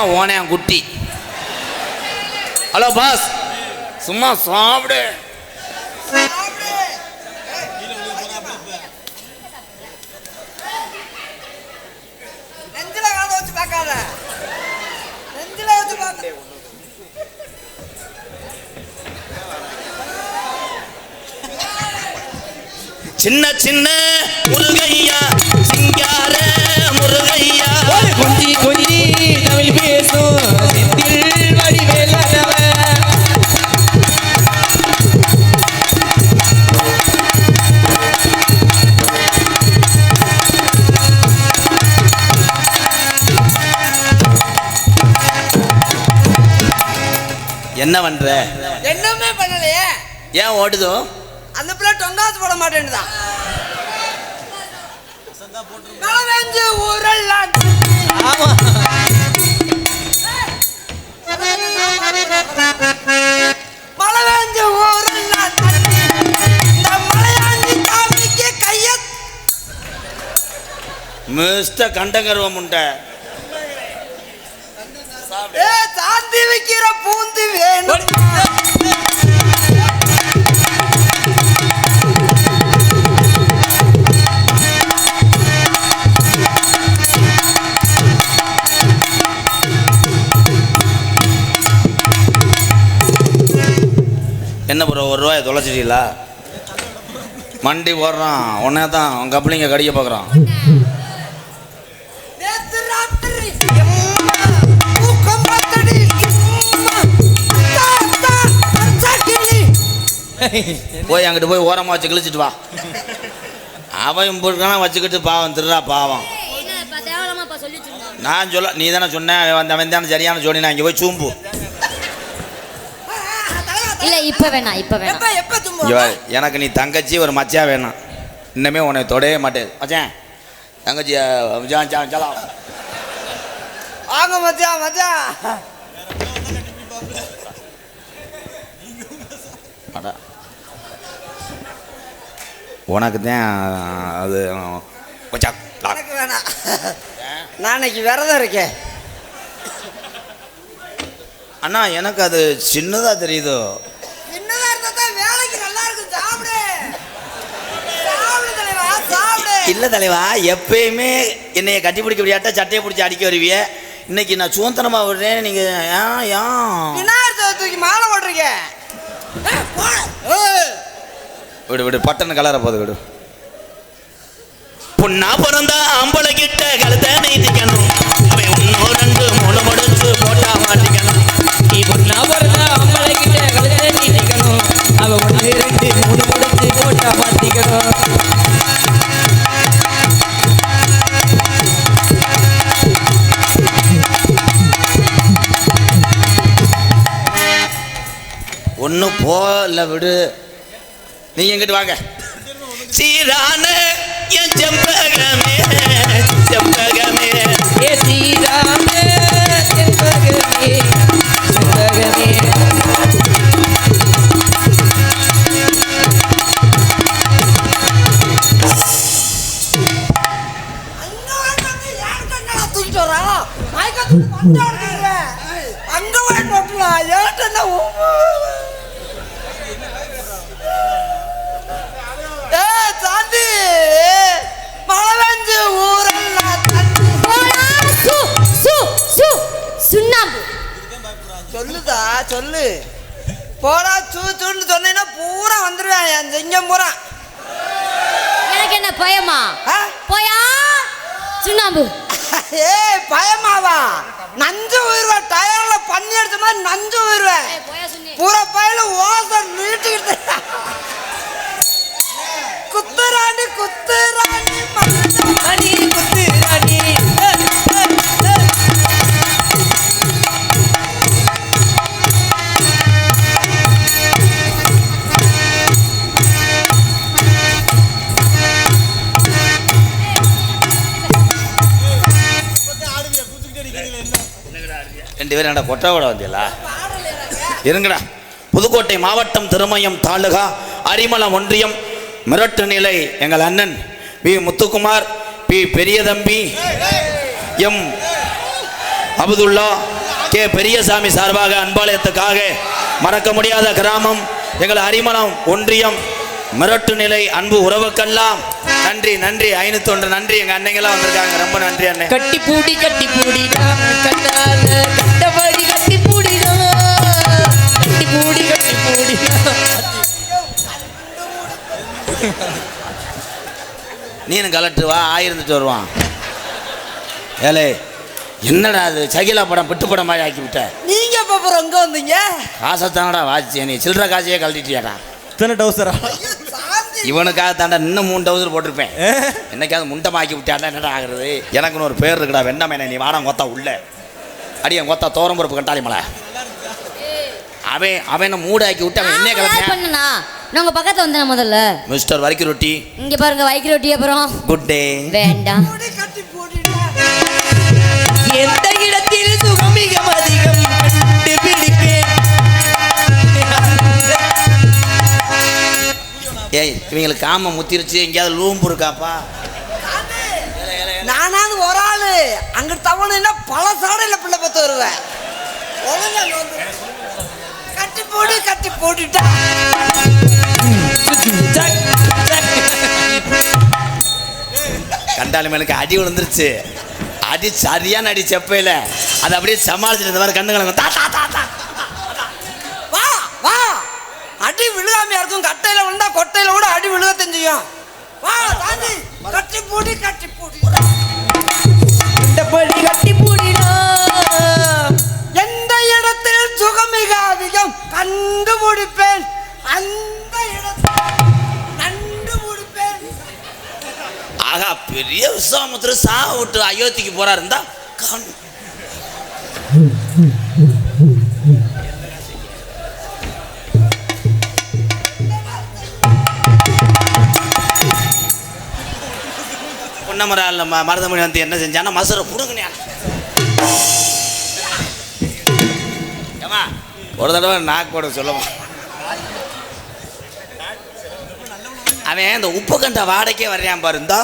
ஓனே ஓனே குட்டி? Hello boss சும்மா சாப்பிடு. சின்ன சின்ன முருகையா சிங்கார முருகையா. கொஞ்சி கொஞ்சி தமிழ் என்ன பண்ற? என்னமே பண்ணலையே. ஏன் ஓடுதோ? அந்த பிள்ளை டொங்காசு போட மாட்டேன்னுதான் ஊரெல்லாம் ஆமா. மழை பெஞ்சு ஊரெல்லாம். இந்த மலையாண்டி சாமிக்கு கைய மிஸ்டர் கண்டகர்வம் உண்ட ஏ சாந்தி வைக்கிற பூந்து வேணும். என்ன ப்ரோ ஒரு ரூபாய் தொலைச்சிட்டீங்களா? மண்டி போடுறான். உடனே தான் உன் கப்பலிங்க கடிக்க பார்க்குறான். போய் அங்கிட்டு போய் ஓரமாக வச்சு கிழிச்சிட்டு வா. அவன் போட்டுக்கான வச்சுக்கிட்டு பாவம் திருடா பாவம். சொல்லி நான் சொல்ல நீ தானே சொன்னேன் அவன் அவன் தானே சரியான ஜோடி நான் இங்கே போய் சூம்பு. இல்ல இப்ப வேணாம் இப்ப எனக்கு நீ தங்கச்சி ஒரு மச்சா வேணும். இன்னமே உன்னை தொடவே மாட்டேன். மச்சான் தங்கச்சி. வாங்க மச்சான் மச்சான். அடா. உனக்கு தான் அது லா. எனக்கு வேணாம். இன்னைக்கு விரதம் இருக்கேன். அண்ணா எனக்கு அது சின்னதா தெரியுதோ? சின்னதா இருந்தா தான் வேலைக்கு நல்லா இருக்கும். சாப்பிடு. சாப்பிடு தலைவா சாப்பிடு. இல்ல தலைவா எப்பயுமே என்னைய கட்டி பிடிக்க முடியாட்ட சட்டையை பிடிச்சி அடிக்க வருவிய? இன்னைக்கு நான் சுதந்திரமா விடுறேன் நீங்க ஏன் ஏன்? விநாயகர் சதுர்த்திக்கு மாலை போடுறீங்க ஏய், போடு. ஏய். விடு விடு பட்டன் கலர போது விடு. பொண்ணா பிறந்தா ஆம்பளை கிட்ட கழுத்தை நீட்டிக்கணும். அவன் ஒன்னோ ரெண்டு மூணு முடிச்சு போட்டா மாட்டிக்கணும். நீ பொண்ணா பிறந்தா அம்பளை கிட்ட கழுதை நீட்டிக்கணும். அவ ஒன்று ரெண்டு மூணு முடிச்சு போட்டா மாட்டிக்கணும். ஒன்றும் போல விடு. நீ எங்கிட்டு வாங்க? சீரான என் செம்பகமே செம்பகமே. ஏ ஸ்ரீராம செண்பகமே செண்பகமே அங்க வந்து யார் போடா சூ சூன்னு சொன்னீங்கன்னா பூரா வந்துருவேன். என் சிங்கம் பூரா. எனக்கு என்ன பயமா? போயா? சுண்ணாம்பு. ஏய் பயமாவா? நஞ்சு உயிர்வேன் டயர்ல பண்ணி அடிச்ச மாதிரி நஞ்சு உயிர்வேன் ஏய், போயா சுண்ணி. பூரா பயில ஓசை நீட்டிக்கிட்டு. குத்துராணி குத்துராணி மகனே. ராணி குத்து. ரெண்டு பேரும் என்ன கொட்டை வந்தீங்களா? இருங்கடா. புதுக்கோட்டை மாவட்டம் திருமயம் தாலுகா அரிமளம் ஒன்றியம் மிரட்டு நிலை எங்கள் அண்ணன் P Muthukumar P. Periyathambi M. Abdullah K. Periyasamy சார்பாக அன்பாலயத்துக்காக மறக்க முடியாத கிராமம் எங்கள் அரிமளம் ஒன்றியம் மிரட்டு நிலை அன்பு உறவுக்கெல்லாம். நன்றி நன்றி. ஐநூத்தி ஒன்று நன்றி. எங்க அன்னைங்கெல்லாம் வந்திருக்காங்க. ரொம்ப நன்றி அண்ணன் கட்டி பூடி கட்டி பூடி நீனு கலட்டு வா ஆயிருந்துட்டு வருவான் ஏலே என்னடா அது சகிலா படம் பிட்டு படம் மாதிரி ஆக்கி விட்ட. நீங்க இப்ப அப்புறம் எங்க வந்தீங்க? காசைத்தானடா வாட்சி நீ சில்லற காசையே கழட்டிட்டியாடா. இத்தனை டவுசரா? ஐயோ, சாந்தி. இவனுக்காக தாண்டா இன்னும் மூணு டவுசர் போட்டிருப்பேன். என்னைக்காவது முண்டமாக்கி விட்டாண்டா என்னடா ஆகுறது? எனக்குன்னு ஒரு பேர் இருக்குடா வெண்ணமேனே நீ வாடா கொத்தா உள்ள. அடியன் கொத்தா தோரம் பொறுப்பு கண்டாளி மலை. அவன் அவனை மூடாக்கி விட்டு அவன் என்ன நான் உங்க பக்கத்துல வந்தேன் முதல்ல. மிஸ்டர் வரிக்கு ரொட்டி. இங்க பாருங்க வைக்கிற ரொட்டி அப்புறம். குட் டே வேண்டாம். முடி கட்டி போட்டுட்டா. எந்த இடத்தில் சுகம் மிக அதிகம் ஏய் இவங்களுக்கு காம முத்திருச்சு எங்கேயாவது லூம்பு இருக்காப்பா? நானாவது அங்க தவணுன்னா பல சாடையில பிள்ளை பத்து வருவேன். கட்டி போடு கட்டி போட்டுட்டா. கண்டாளி மேலுக்கு அடி விழுந்துருச்சு. அடி சரியான அடி செப்பையில. அது அப்படியே சமாளிச்சுட்டு இந்த மாதிரி கலங்க தா தா தா தா. வா வா. அடி விழுகாமையா இருக்கும் கட்டையில விழுந்தா கொட்டையில கூட அடி விழுகத்தான் செய்யும். வா கட்டி போடு கட்டி போடு. கண்டபடி கட்டி பூடிடா எந்த இடத்தில் சுகம் மிக அதிகம் கண்டுபிடிப்பேன். அந்த இடத்தில் கண்டுபிடிப்பேன். ஆகா பெரிய விஸ்வாமுத்திர சா விட்டு அயோத்திக்கு போறா இருந்தா கண் தென்னமரால் மருதமணி வந்து என்ன செஞ்சானா மசுரை புடுங்கினான் ஏமா ஒரு தடவை நாக்கோட சொல்லுவான் அவன் இந்த உப்பு கண்ட வாடகைக்கே வர்றான் பாரு இந்தா.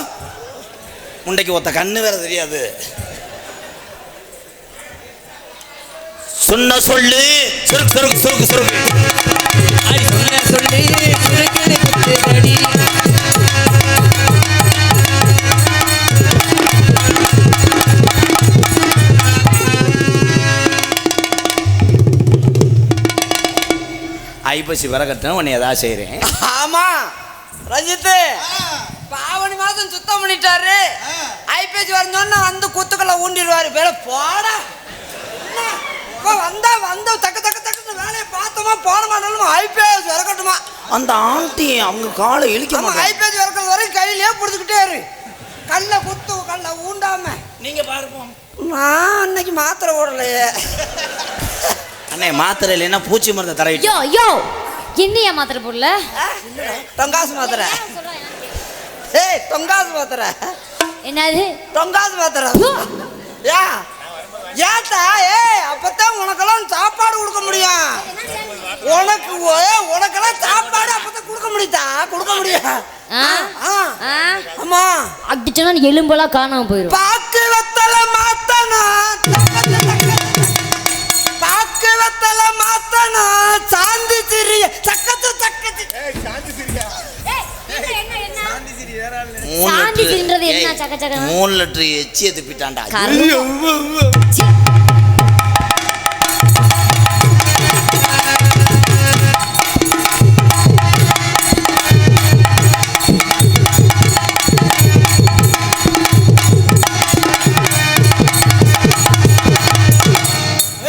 முண்டைக்கு ஒத்த கண்ணு வேற தெரியாது. சொன்ன சொல்லு. சுருக்கு சுருக்கு சுருக்கு சுருக்கு. சொல்லு. சுருக்கு. ஐப்பசி விறகட்டும் உன்னை ஏதாவது செய்கிறேன் ஆமா ரஞ்சித்து பாவணி மாசம் சுத்தம் பண்ணிட்டாரு. ஐபேஜ் வரைஞ்சோன்னா வந்து குத்துக்களை ஊண்டிடுவாரு. வேலை போடா. வந்தா வந்த தக்க தக்க தக்க வேலையை பார்த்தோமா போன மாட்டாலும் ஐபேஜ் விறக்கட்டுமா அந்த ஆண்டி அவங்க காலை இழிக்க ஐபேஜ் விறக்கிறது வரைக்கும் கையிலே பிடிச்சிக்கிட்டே இரு. கல்ல குத்து கல்ல ஊண்டாம. நீங்க பாருப்போம் நான் அன்னைக்கு மாத்திரை ஓடலையே அண்ணே மாத்திரை இல்லைன்னா பூச்சி மருந்து தரவிட்டு யோ யோ என்னையா மாத்திரை போடல? தொங்காசு மாத்திரை. ஏய் தொங்காசு மாத்திரை. என்னது? தொங்காசு மாத்திரை. ஏ ஏத்தா ஏய் அப்பதான் உனக்கெல்லாம் சாப்பாடு கொடுக்க முடியும். உனக்கு உனக்கெல்லாம் சாப்பாடு அப்பதான் கொடுக்க முடியுதா? கொடுக்க முடியும்? ஆமா. அடிச்சோன்னா எலும்பெல்லாம் காணாம போயிடும் சாந்தி தின்றது என்ன சக்க சக்கன்னு? மூணு லிட்டரு எச்சியை துப்பிட்டான்டா கருமம். சீ.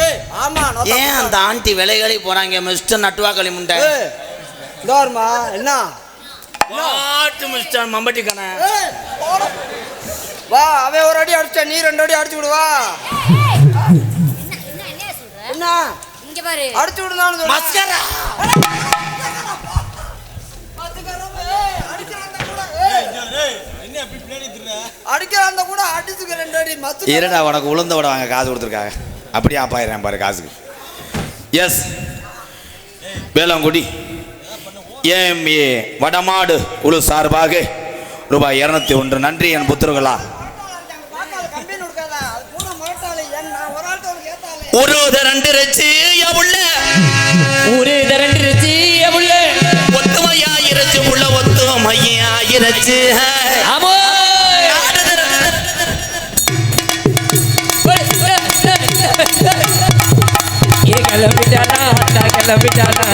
ஏய் ஆமா நொத்த ஏன் அந்த ஆண்டி விலைகளி போறாங்க மிஸ்டர் நட்டுவா களிமுண்டை ஏய் இந்தாருமா என்ன வாட்டு மிஸ்டர் மம்பட்டி கணே ஏய், போடா. வா அவன் ஒரு அடி அடிச்சா நீ ரெண்டு அடி அடிச்சு விடு வா. என்ன? இங்க பாரு. அடிச்சு விடுதான்னு. மஸ்கரா. அடிக்கிற அந்த கூட அடிச்சுக்க ரெண்டு அடி மத்து இருடா உனக்கு உளுந்த விட வாங்க காசு கொடுத்துருக்காங்க. அப்படியே ஆப்பாயிரம் பாரு காசுக்கு. எஸ் வேளாங்குடி ஏஎம்ஏ வடமாடு குழு சார்பாக ரூபாய் இரநூத்தி ஒன்று. நன்றி என் அது பூனை முரட்டாளி ஏன் நான் ஒரு ஒரு ரெண்டு ரச்சு ஊரு திரண்டுருச்சு உள்ள ஒத்துமையா இருச்சு உள்ள ஒத்துமையா இருச்சு ஆமோ ஏ கிளம்பிட்டானா? கிளம்பிட்டானா?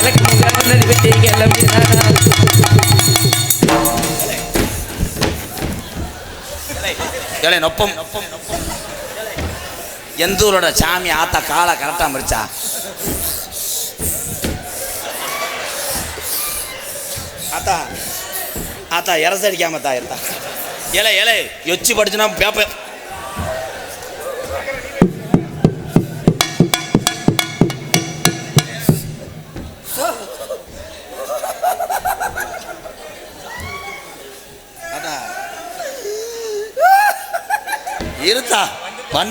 எனக்கு முகாம் விட்டு நொப்பம் எந்தூரோட சாமி ஆத்தா காலை கரெக்டாக மறிச்சா? ஆத்தா ஆத்தா இறசடிக்காமத்தா அடிக்காம தா இருந்தா ஏலே ஏலே எச்சி படிச்சுனா பேப்பர்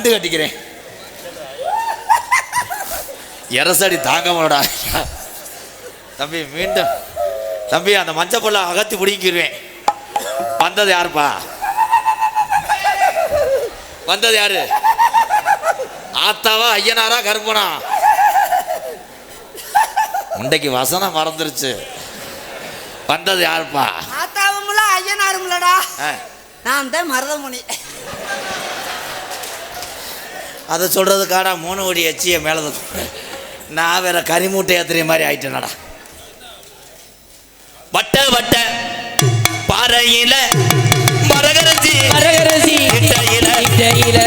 பண்டு கட்டிக்கிறேன். எரசடி தாங்க மாடா தம்பி மீண்டும். தம்பி அந்த மஞ்சள் பொருளை அகத்தி பிடிக்கிடுவேன் வந்தது யாருப்பா? வந்தது யாரு? ஆத்தாவா ஐயனாரா கருப்பனா? முண்டைக்கு வசனம் மறந்துருச்சு. வந்தது யாருப்பா? ஆத்தாவும்ல ஐயனாரும்லடா. ஆ, நான் தான் மருதமுனி. அதை சொல்றதுக்காடா மூணு கோடி எச்சிய மேலே நான் வேற கரிமூட்டை ஏத்துற மாதிரி ஆயிட்டேனடா. வட்ட வட்ட. பாறையில மரகரசி மரகரசி இட்டையில இடையில.